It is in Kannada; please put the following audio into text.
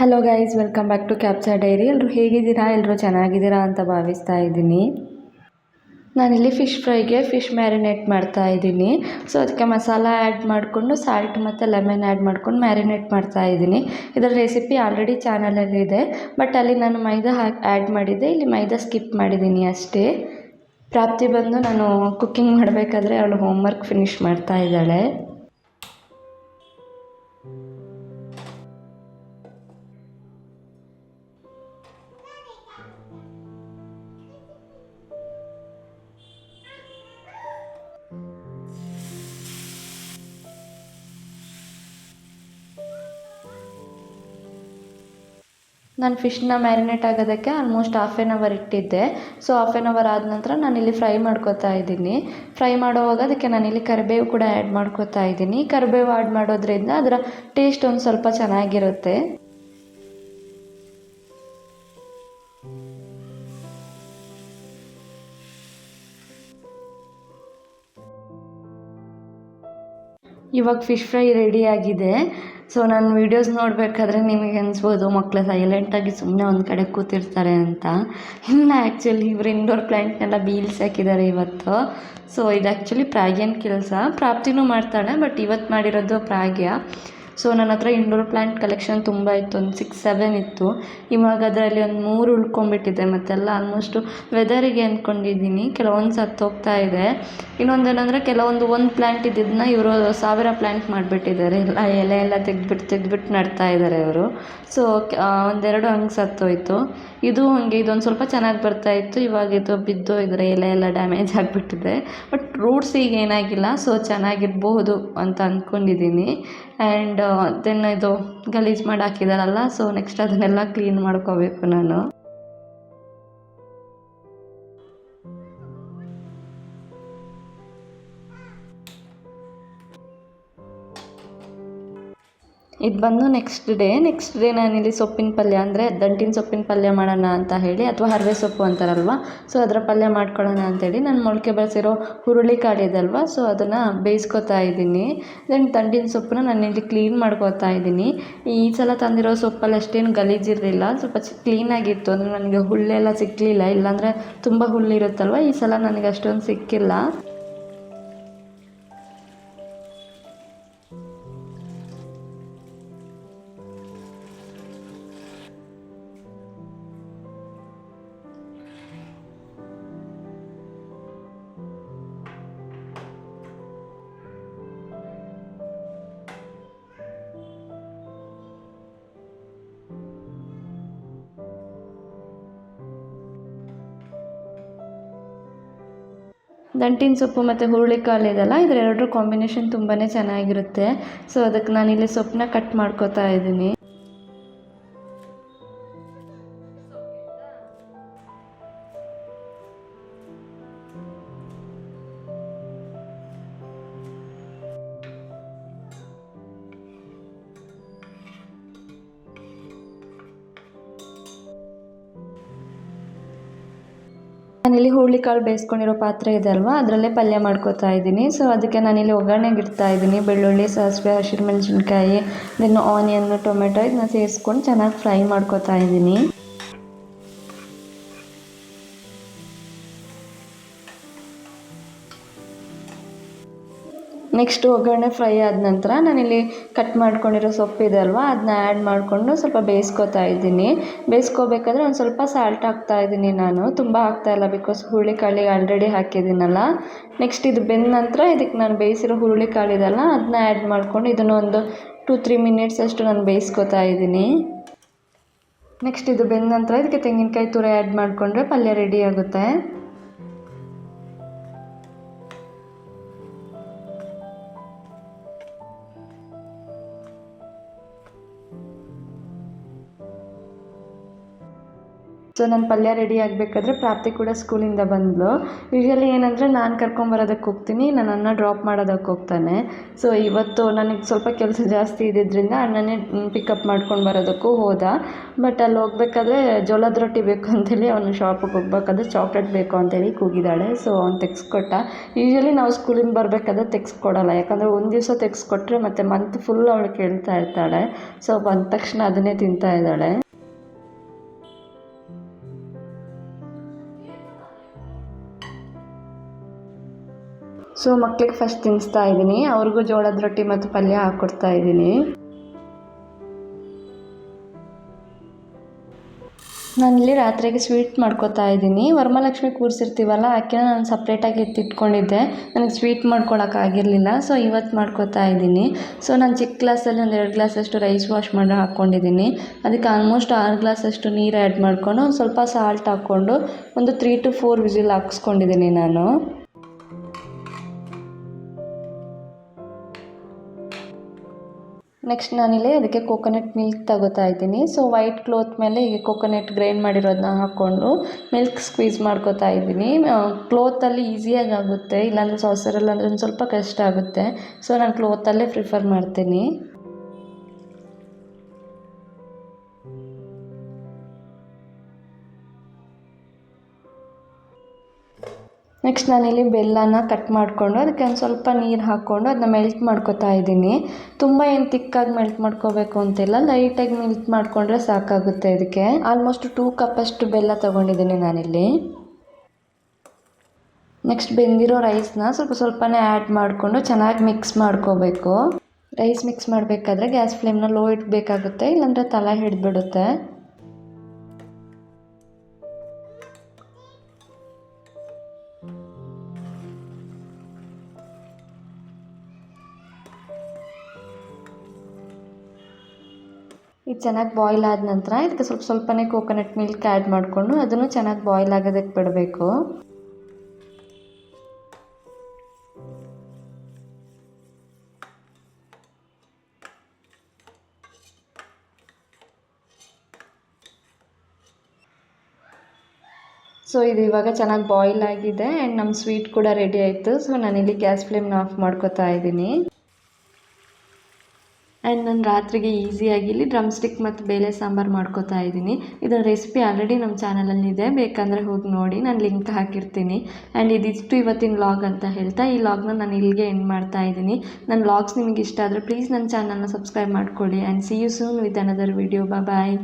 Hello guys welcome back to capture diary ಎಲ್ಲರೂ ಹೇಗಿದ್ದೀರಾ? ಎಲ್ಲರೂ ಚೆನ್ನಾಗಿದ್ದೀರಾ ಅಂತ ಭಾವಿಸ್ತಾ ಇದ್ದೀನಿ. ನಾನಿಲ್ಲಿ ಫಿಶ್ ಫ್ರೈಗೆ ಫಿಶ್ ಮ್ಯಾರಿನೇಟ್ ಮಾಡ್ತಾ ಇದ್ದೀನಿ. ಸೊ ಅದಕ್ಕೆ ಮಸಾಲ ಆ್ಯಡ್ ಮಾಡಿಕೊಂಡು ಸಾಲ್ಟ್ ಮತ್ತು ಲೆಮನ್ ಆ್ಯಡ್ ಮಾಡ್ಕೊಂಡು ಮ್ಯಾರಿನೇಟ್ ಮಾಡ್ತಾ ಇದ್ದೀನಿ. ಇದರ ರೆಸಿಪಿ ಆಲ್ರೆಡಿ ಚಾನಲಲ್ಲಿ ಇದೆ. ಬಟ್ ಅಲ್ಲಿ ನಾನು ಮೈದಾ ಹಾಕಿ ಆ್ಯಡ್ ಮಾಡಿದ್ದೆ. ಇಲ್ಲಿ ಮೈದಾ ಸ್ಕಿಪ್ ಮಾಡಿದ್ದೀನಿ ಅಷ್ಟೇ. ಪ್ರಾಪ್ತಿ ಬಂದು ನಾನು ಕುಕ್ಕಿಂಗ್ ಮಾಡಬೇಕಾದ್ರೆ ಅವಳು ಹೋಮ್ವರ್ಕ್ ಫಿನಿಶ್ ಮಾಡ್ತಾ ಇದ್ದಾಳೆ. ನಾನು ಫಿಶ್ನ ಮ್ಯಾರಿನೇಟ್ ಆಗೋದಕ್ಕೆ ಆಲ್ಮೋಸ್ಟ್ ಹಾಫ್ ಆ್ಯನ್ ಅವರ್ ಇಟ್ಟಿದ್ದೆ. ಸೊ ಹಾಫ್ ಆ್ಯನ್ ಅವರ್ ಆದ ನಂತರ ನಾನು ಇಲ್ಲಿ ಫ್ರೈ ಮಾಡ್ಕೋತಾ ಇದ್ದೀನಿ. ಫ್ರೈ ಮಾಡೋವಾಗ ಅದಕ್ಕೆ ನಾನಿಲ್ಲಿ ಕರಿಬೇವು ಕೂಡ ಆ್ಯಡ್ ಮಾಡ್ಕೋತಾ ಇದ್ದೀನಿ. ಕರಿಬೇವು ಆ್ಯಡ್ ಮಾಡೋದ್ರಿಂದ ಅದರ ಟೇಸ್ಟ್ ಒಂದು ಸ್ವಲ್ಪ ಚೆನ್ನಾಗಿರುತ್ತೆ. ಇವಾಗ ಫಿಶ್ ಫ್ರೈ ರೆಡಿಯಾಗಿದೆ ಸೊ ನನ್ನ ವೀಡಿಯೋಸ್ ನೋಡಬೇಕಾದ್ರೆ ನಿಮಗೆ ಅನಿಸ್ಬೋದು ಮಕ್ಕಳು ಸೈಲೆಂಟಾಗಿ ಸುಮ್ಮನೆ ಒಂದು ಕಡೆ ಕೂತಿರ್ತಾರೆ ಅಂತ. ಇಲ್ಲ ಆ್ಯಕ್ಚುಲಿ ಇವರು ಇಂಡೋರ್ ಪ್ಲ್ಯಾಂಟ್ನೆಲ್ಲ ಬೀಳ್ಸಾಕಿದ್ದಾರೆ ಇವತ್ತು. ಸೊ ಇದು ಆ್ಯಕ್ಚುಲಿ ಪ್ರಾಗ್ಯನ ಕೆಲಸ? ಪ್ರಾಪ್ತಿನೂ ಮಾಡ್ತಾಳೆ ಬಟ್ ಇವತ್ತು ಮಾಡಿರೋದು ಪ್ರಾಗ್ಯ ಸೊ ನನ್ನ ಹತ್ರ ಇಂಡೋರ್ ಪ್ಲ್ಯಾಂಟ್ ಕಲೆಕ್ಷನ್ ತುಂಬ ಇತ್ತು. ಒಂದು ಸಿಕ್ಸ್ ಸೆವೆನ್ ಇತ್ತು. ಇವಾಗ ಅದರಲ್ಲಿ ಒಂದು ಮೂರು ಉಳ್ಕೊಂಬಿಟ್ಟಿದೆ ಮತ್ತೆಲ್ಲ ಆಲ್ಮೋಸ್ಟು ವೆದರಿಗೆ ಅಂದ್ಕೊಂಡಿದ್ದೀನಿ ಕೆಲವೊಂದು ಸತ್ತೋಗ್ತಾ ಇದೆ. ಇನ್ನೊಂದು ಏನಂದರೆ ಕೆಲವೊಂದು ಒಂದು ಪ್ಲ್ಯಾಂಟ್ ಇದ್ದಿದ್ದನ್ನ ಇವರು ಸಾವಿರ ಪ್ಲ್ಯಾಂಟ್ ಮಾಡಿಬಿಟ್ಟಿದ್ದಾರೆ. ಎಲ್ಲ ಎಲೆ ಎಲ್ಲ ತೆಗ್ದುಬಿಟ್ಟು ತೆಗ್ದುಬಿಟ್ಟು ನಡ್ತಾ ಇದ್ದಾರೆ ಅವರು ಸೊ ಒಂದೆರಡು ಹಂಗೆ ಸತ್ತೋಯ್ತು ಇದು ಹಾಗೆ, ಇದೊಂದು ಸ್ವಲ್ಪ ಚೆನ್ನಾಗಿ ಬರ್ತಾ ಇತ್ತು. ಇವಾಗ ಇದು ಬಿದ್ದು ಇದರ ಎಲೆ ಎಲ್ಲ ಡ್ಯಾಮೇಜ್ ಆಗಿಬಿಟ್ಟಿದೆ. ಬಟ್ ರೂಟ್ಸ್ ಈಗ ಏನಾಗಿಲ್ಲ. ಸೊ ಚೆನ್ನಾಗಿರ್ಬೋದು ಅಂತ ಅಂದ್ಕೊಂಡಿದ್ದೀನಿ ಆ್ಯಂಡ್ ದೆನ್ ಇದು ಗಲೀಜು ಮಾಡಿ ಹಾಕಿದಾರಲ್ಲ ಸೊ ನೆಕ್ಸ್ಟ್ ಅದನ್ನೆಲ್ಲ ಕ್ಲೀನ್ ಮಾಡ್ಕೋಬೇಕು ನಾನು. ಇದು ಬಂದು ನೆಕ್ಸ್ಟ್ ಡೇ ನೆಕ್ಸ್ಟ್ ಡೇ ನಾನಿಲ್ಲಿ ಸೊಪ್ಪಿನ ಪಲ್ಯ ಅಂದರೆ ದಂಟಿನ ಸೊಪ್ಪಿನ ಪಲ್ಯ ಮಾಡೋಣ ಅಂತ ಹೇಳಿ, ಅಥವಾ ಹರವೆ ಸೊಪ್ಪು ಅಂತಾರಲ್ವ ಸೊ ಅದರ ಪಲ್ಯ ಮಾಡ್ಕೊಳ್ಳೋಣ ಅಂತೇಳಿ ನಾನು ಮೊಳಕೆ ಬೆಳೆಸಿರೋ ಹುರುಳಿ ಇದಲ್ವ ಸೊ ಅದನ್ನು ಬೇಯಿಸ್ಕೊತಾ ಇದ್ದೀನಿ. ದೆನ್ ದಂಟಿನ ಸೊಪ್ಪನ್ನ ನಾನು ಇಲ್ಲಿ ಕ್ಲೀನ್ ಮಾಡ್ಕೋತಾ ಇದ್ದೀನಿ. ಈ ಸಲ ತಂದಿರೋ ಸೊಪ್ಪಲ್ಲಿ ಅಷ್ಟೇನು ಗಲೀಜಿರಲಿಲ್ಲ, ಸ್ವಲ್ಪ ಕ್ಲೀನಾಗಿತ್ತು ಅಂದರೆ ನನಗೆ ಹುಲ್ಲೆಲ್ಲ ಸಿಕ್ಕಲಿಲ್ಲ ಇಲ್ಲಾಂದರೆ ತುಂಬ ಹುಲ್ಲಿರುತ್ತಲ್ವ ಈ ಸಲ ನನಗೆ ಅಷ್ಟೊಂದು ಸಿಕ್ಕಿಲ್ಲ. ದಂಟಿನ ಸೊಪ್ಪು ಮತ್ತು ಹುರುಳಿಕಾಳು ಇದೆಲ್ಲ ಇದೆರಡರ ಕಾಂಬಿನೇಷನ್ ತುಂಬಾ ಚೆನ್ನಾಗಿರುತ್ತೆ. ಸೊ ಅದಕ್ಕೆ ನಾನಿಲ್ಲಿ ಸೊಪ್ಪನ್ನ ಕಟ್ ಮಾಡ್ಕೋತಾ ಇದ್ದೀನಿ. ನಾನಿಲ್ಲಿ ಹುರುಳಿಕಾಳು ಬೇಯಿಸ್ಕೊಂಡಿರೋ ಪಾತ್ರೆ ಇದೆ ಅಲ್ವಾ? ಅದರಲ್ಲೇ ಪಲ್ಯ ಮಾಡ್ಕೋತಾ ಇದ್ದೀನಿ. ಸೊ ಅದಕ್ಕೆ ನಾನಿಲ್ಲಿ ಒಗ್ಗರಣೆಗೆ ಇಡ್ತಾ ಇದ್ದೀನಿ. ಬೆಳ್ಳುಳ್ಳಿ, ಸಾಸಿವೆ, ಹಸಿರು ಮೆಣಸಿನ್ಕಾಯಿ ದೆನ್ ಆನಿಯನ್ನು ಟೊಮೆಟೊ ಇದನ್ನ ಸೇರಿಸ್ಕೊಂಡು ಚೆನ್ನಾಗಿ ಫ್ರೈ ಮಾಡ್ಕೊತಾ ಇದ್ದೀನಿ. ನೆಕ್ಸ್ಟ್ ಒಗ್ಗರಣೆ ಫ್ರೈ ಆದ ನಂತರ ನಾನಿಲ್ಲಿ ಕಟ್ ಮಾಡ್ಕೊಂಡಿರೋ ಸೊಪ್ಪಿದೆ ಅಲ್ವಾ ಅದನ್ನ ಆ್ಯಡ್ ಮಾಡಿಕೊಂಡು ಸ್ವಲ್ಪ ಬೇಯಿಸ್ಕೊತಾ ಇದ್ದೀನಿ. ಬೇಯಿಸ್ಕೋಬೇಕಾದ್ರೆ ಒಂದು ಸ್ವಲ್ಪ ಸಾಲ್ಟ್ ಹಾಕ್ತಾ ಇದ್ದೀನಿ ನಾನು. ತುಂಬ ಹಾಕ್ತಾಯಿಲ್ಲ ಬಿಕಾಸ್ ಹುರುಳಿಕಾಳಿಗೆ ಆಲ್ರೆಡಿ ಹಾಕಿದ್ದೀನಲ್ಲ. ನೆಕ್ಸ್ಟ್ ಇದು ಬೆಂದ ನಂತರ ಇದಕ್ಕೆ ನಾನು ಬೇಯಿಸಿರೋ ಹುರುಳಿಕಾಳಿದೆಲ್ಲ ಅದನ್ನ ಆ್ಯಡ್ ಮಾಡಿಕೊಂಡು ಇದನ್ನು ಒಂದು ಟು ತ್ರೀ ಮಿನಿಟ್ಸ್ ಅಷ್ಟು ನಾನು ಬೇಯಿಸ್ಕೊತಾ ಇದ್ದೀನಿ. ನೆಕ್ಸ್ಟ್ ಇದು ಬೆಂದ ನಂತರ ಇದಕ್ಕೆ ತೆಂಗಿನಕಾಯಿ ತುರಿ ಆ್ಯಡ್ ಮಾಡಿಕೊಂಡ್ರೆ ಪಲ್ಯ ರೆಡಿ ಆಗುತ್ತೆ. ಸೊ ನನ್ನ ಪಲ್ಯ ರೆಡಿ ಆಗಬೇಕಾದ್ರೆ ಪ್ರಾಪ್ತಿ ಕೂಡ ಸ್ಕೂಲಿಂದ ಬಂದಳು ಯೂಶ್ವಲಿ ಏನಂದರೆ ನಾನು ಕರ್ಕೊಂಬರೋದಕ್ಕೆ ಹೋಗ್ತೀನಿ ನನ್ನ ಅಣ್ಣ ಡ್ರಾಪ್ ಮಾಡೋದಕ್ಕೆ ಹೋಗ್ತಾನೆ. ಸೊ ಇವತ್ತು ನನಗೆ ಸ್ವಲ್ಪ ಕೆಲಸ ಜಾಸ್ತಿ ಇದ್ದಿದ್ದರಿಂದ ಅಣ್ಣನೇ ಪಿಕಪ್ ಮಾಡ್ಕೊಂಡು ಬರೋದಕ್ಕೂ ಹೋದ. ಬಟ್ ಅಲ್ಲಿ ಹೋಗ್ಬೇಕಾದ್ರೆ ಜೋಳದ ರೊಟ್ಟಿ ಬೇಕು ಅಂತೇಳಿ ಅವನು ಶಾಪಿಗೆ ಹೋಗ್ಬೇಕಾದ್ರೆ ಚಾಕ್ಲೇಟ್ ಬೇಕು ಅಂತೇಳಿ ಕೂಗಿದ್ದಾಳೆ ಸೊ ಅವ್ನು ತೆಗೆಸ್ಕೊಟ್ಟ. ಯೂಶ್ವಲಿ ನಾವು ಸ್ಕೂಲಿಂದ ಬರಬೇಕಾದ್ರೆ ತೆಗೆಸ್ಕೊಡಲ್ಲ. ಯಾಕಂದರೆ ಒಂದು ದಿವಸ ತೆಗೆಸ್ಕೊಟ್ರೆ ಮತ್ತು ಮಂತ್ ಫುಲ್ ಅವಳು ಕೇಳ್ತಾ ಇರ್ತಾಳೆ. ಸೊ ಬಂದ ತಕ್ಷಣ ಅದನ್ನೇ ತಿಂತಾ ಇದ್ದಾಳೆ. ಸೊ ಮಕ್ಕಳಿಗೆ ಫಸ್ಟ್ ತಿನ್ನಿಸ್ತಾ ಇದ್ದೀನಿ. ಅವ್ರಿಗೂ ಜೋಳದ ರೊಟ್ಟಿ ಮತ್ತು ಪಲ್ಯ ಹಾಕ್ಕೊಡ್ತಾ ಇದ್ದೀನಿ. ನಾನಿಲ್ಲಿ ರಾತ್ರಿಗೆ ಸ್ವೀಟ್ ಮಾಡ್ಕೋತಾ ಇದ್ದೀನಿ. ವರಮಹಾಲಕ್ಷ್ಮಿ ಕೂರಿಸಿರ್ತೀವಲ್ಲ, ಆಕೆನ ನಾನು ಸಪ್ರೇಟಾಗಿ ಎತ್ತಿಟ್ಕೊಂಡಿದ್ದೆ. ನನಗೆ ಸ್ವೀಟ್ ಮಾಡ್ಕೊಳಕ್ಕಾಗಿರಲಿಲ್ಲ ಸೊ ಇವತ್ತು ಮಾಡ್ಕೋತಾ ಇದ್ದೀನಿ. ಸೊ ನಾನು ಚಿಕ್ಕ ಗ್ಲಾಸಲ್ಲಿ ಒಂದು ಎರಡು ಗ್ಲಾಸಷ್ಟು ರೈಸ್ ವಾಶ್ ಮಾಡಿ ಹಾಕ್ಕೊಂಡಿದ್ದೀನಿ ಅದಕ್ಕೆ ಆಲ್ಮೋಸ್ಟ್ ಆರು ಗ್ಲಾಸಷ್ಟು ನೀರು ಆ್ಯಡ್ ಮಾಡಿಕೊಂಡು ಸ್ವಲ್ಪ ಸಾಲ್ಟ್ ಹಾಕ್ಕೊಂಡು ಒಂದು ತ್ರೀ ಟು ಫೋರ್ ವಿಸಿಲ್ ಹಾಕ್ಸ್ಕೊಂಡಿದ್ದೀನಿ ನಾನು. ನೆಕ್ಸ್ಟ್ ನಾನಿಲ್ಲಿ ಅದಕ್ಕೆ ಕೋಕೋನಟ್ ಮಿಲ್ಕ್ ತಗೋತಾ ಇದ್ದೀನಿ. ಸೊ ವೈಟ್ ಕ್ಲೋತ್ ಮೇಲೆ ಈಗ ಕೋಕೋನಟ್ ಗ್ರೈಂಡ್ ಮಾಡಿರೋದನ್ನ ಹಾಕ್ಕೊಂಡು ಮಿಲ್ಕ್ ಸ್ಕ್ವೀಸ್ ಮಾಡ್ಕೋತಾ ಇದ್ದೀನಿ. ಕ್ಲೋತಲ್ಲಿ ಈಸಿಯಾಗಿ ಆಗುತ್ತೆ. ಇಲ್ಲಾಂದರೆ ಸಾಸರಲ್ಲಿ ಅಂದರೆ ಒಂದು ಸ್ವಲ್ಪ ಕಷ್ಟ ಆಗುತ್ತೆ. ಸೊ ನಾನು ಕ್ಲೋತಲ್ಲೇ ಪ್ರಿಫರ್ ಮಾಡ್ತೀನಿ. ನೆಕ್ಸ್ಟ್ ನಾನಿಲ್ಲಿ ಬೆಲ್ಲನ ಕಟ್ ಮಾಡಿಕೊಂಡು ಅದಕ್ಕೆ ಒಂದು ಸ್ವಲ್ಪ ನೀರು ಹಾಕ್ಕೊಂಡು ಅದನ್ನ ಮೆಲ್ಟ್ ಮಾಡ್ಕೊತಾ ಇದ್ದೀನಿ. ತುಂಬ ಏನು ತಿಕ್ಕಾಗಿ ಮೆಲ್ಟ್ ಮಾಡ್ಕೋಬೇಕು ಅಂತಿಲ್ಲ ಲೈಟಾಗಿ ಮೆಲ್ಟ್ ಮಾಡಿಕೊಂಡ್ರೆ ಸಾಕಾಗುತ್ತೆ ಇದಕ್ಕೆ. ಆಲ್ಮೋಸ್ಟ್ ಟೂ ಕಪ್ಪಷ್ಟು ಬೆಲ್ಲ ತೊಗೊಂಡಿದ್ದೀನಿ ನಾನಿಲ್ಲಿ. ನೆಕ್ಸ್ಟ್ ಬೆಂದಿರೋ ರೈಸ್ನ ಸ್ವಲ್ಪ ಸ್ವಲ್ಪನೇ ಆ್ಯಡ್ ಮಾಡಿಕೊಂಡು ಚೆನ್ನಾಗಿ ಮಿಕ್ಸ್ ಮಾಡ್ಕೋಬೇಕು. ರೈಸ್ ಮಿಕ್ಸ್ ಮಾಡಬೇಕಾದ್ರೆ ಗ್ಯಾಸ್ ಫ್ಲೇಮ್ನ ಲೋ ಇಡಬೇಕಾಗುತ್ತೆ, ಇಲ್ಲಾಂದರೆ ತಲೆ ಹಿಡಿದ್ಬಿಡುತ್ತೆ. ಇದು ಚೆನ್ನಾಗಿ ಬಾಯ್ಲ್ ಆದ ನಂತರ ಇದಕ್ಕೆ ಸ್ವಲ್ಪ ಸ್ವಲ್ಪನೇ ಕೋಕೋನಟ್ ಮಿಲ್ಕ್ ಆ್ಯಡ್ ಮಾಡಿಕೊಂಡು ಅದನ್ನು ಚೆನ್ನಾಗಿ ಬಾಯ್ಲ್ ಆಗೋದಕ್ಕೆ ಬಿಡಬೇಕು. ಸೊ ಇದು ಇವಾಗ ಚೆನ್ನಾಗಿ ಬಾಯ್ಲ್ ಆಗಿದೆ ಆ್ಯಂಡ್ ನಮ್ಮ ಸ್ವೀಟ್ ಕೂಡ ರೆಡಿ ಆಯಿತು. ಸೊ ನಾನಿಲ್ಲಿ ಗ್ಯಾಸ್ ಫ್ಲೇಮ್ನ ಆಫ್ ಮಾಡ್ಕೋತಾ ಇದ್ದೀನಿ. ಆ್ಯಂಡ್ ನಾನು ರಾತ್ರಿಗೆ ಈಸಿಯಾಗಿ ಇಲ್ಲಿ ಡ್ರಮ್ ಸ್ಟಿಕ್ ಮತ್ತು ಬೇಳೆ ಸಾಂಬಾರು ಮಾಡ್ಕೋತಾ ಇದ್ದೀನಿ. ಇದರ ರೆಸಿಪಿ ಆಲ್ರೆಡಿ ನಮ್ಮ ಚಾನಲಲ್ಲಿದೆ ಬೇಕಂದರೆ ಹೋಗಿ ನೋಡಿ. ನಾನು ಲಿಂಕ್ ಹಾಕಿರ್ತೀನಿ. ಆ್ಯಂಡ್ ಇದಿಷ್ಟು ಇವತ್ತಿನ ಲಾಗ್ ಅಂತ ಹೇಳ್ತಾ, ಈ ಲಾಗ್ನ ನಾನು ಇಲ್ಲಿಗೆ ಎಂಡ್ ಮಾಡ್ತಾ ಇದ್ದೀನಿ. ನನ್ನ ಲಾಗ್ಸ್ ನಿಮಗೆ ಇಷ್ಟ ಆದರೆ ಪ್ಲೀಸ್ ನನ್ನ ಚಾನಲ್ನ ಸಬ್ಸ್ಕ್ರೈಬ್ ಮಾಡ್ಕೊಳ್ಳಿ. And see you soon with another video bye